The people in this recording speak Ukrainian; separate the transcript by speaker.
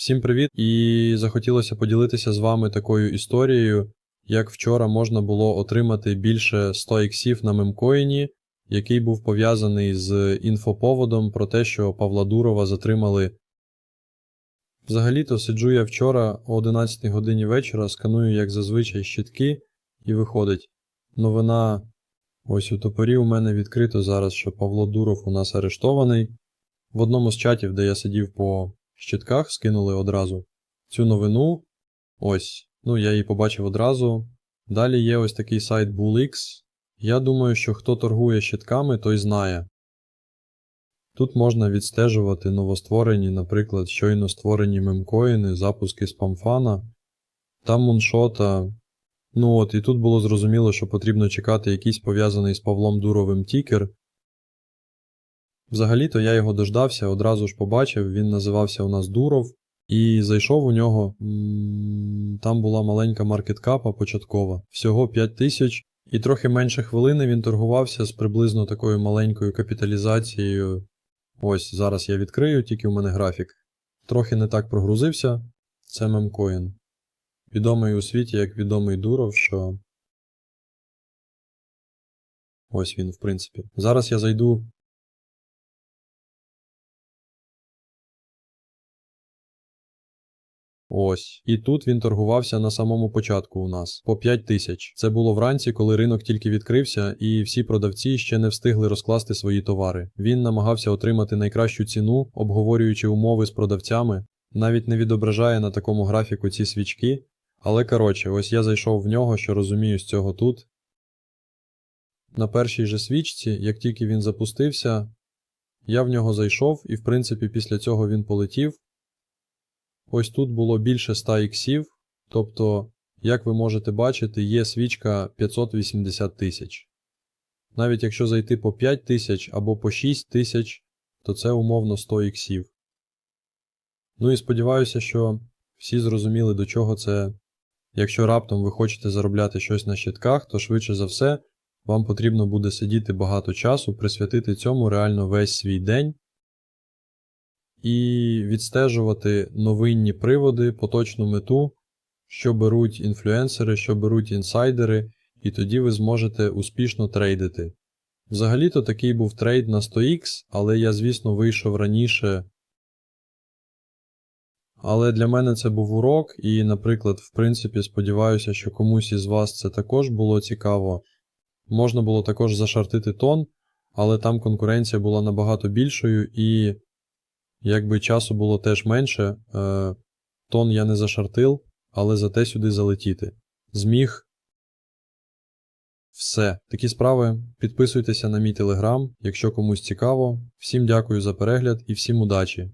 Speaker 1: Всім привіт! І захотілося поділитися з вами такою історією, як вчора можна було отримати більше 100 іксів на мемкоїні, який був пов'язаний з інфоповодом про те, що Павла Дурова затримали. Взагалі-то сиджу я вчора о 11 годині вечора, сканую, як зазвичай, щитки, і виходить. Новина ось у топорі у мене відкрито зараз, що Павло Дуров у нас арештований. В одному з чатів, де я сидів по щитках, скинули одразу цю новину. Ось, ну я її побачив одразу. Далі є ось такий сайт BullX. Я думаю, що хто торгує щитками, той знає. Тут можна відстежувати новостворені, наприклад, щойно створені мемкоїни, запуски спамфана, там муншота. Ну от, і тут було зрозуміло, що потрібно чекати якийсь пов'язаний з Павлом Дуровим тікер. Взагалі-то я його дождався, одразу ж побачив, він називався у нас Дуров, і зайшов у нього. Там була маленька маркеткапа початкова, всього 5 тисяч, і трохи менше хвилини він торгувався з приблизно такою маленькою капіталізацією. Ось зараз я відкрию, тільки у мене графік. Трохи не так прогрузився. Це мемкоін. Відомий у світі як відомий Дуров, що. Ось він, в принципі. Зараз я зайду Ось. І тут він торгувався на самому початку у нас по 5 тисяч. Це було вранці, коли ринок тільки відкрився, і всі продавці ще не встигли розкласти свої товари. Він намагався отримати найкращу ціну, обговорюючи умови з продавцями, навіть не відображає на такому графіку ці свічки. Але коротше, ось я зайшов в нього, що розумію з цього тут. На першій же свічці, як тільки він запустився, я в нього зайшов, і в принципі після цього він полетів. Ось тут було більше 100 іксів, тобто, як ви можете бачити, є свічка 580 тисяч. Навіть якщо зайти по 5 тисяч або по 6 тисяч, то це умовно 100 іксів. Ну і сподіваюся, що всі зрозуміли, до чого це. Якщо раптом ви хочете заробляти щось на щитках, то швидше за все, вам потрібно буде сидіти багато часу, присвятити цьому реально весь свій день і відстежувати новинні приводи, поточну мету, що беруть інфлюенсери, що беруть інсайдери, і тоді ви зможете успішно трейдити. Взагалі-то такий був трейд на 100х, але я, звісно, вийшов раніше. Але для мене це був урок, і, наприклад, в принципі, сподіваюся, що комусь із вас це також було цікаво. Можна було також зашартити тон, але там конкуренція була набагато більшою і Якби часу було теж менше, е, тон я не зашартив, але зате сюди залетіти. Зміг. Все. Такі справи. Підписуйтеся на мій телеграм, якщо комусь цікаво. Всім дякую за перегляд і всім удачі!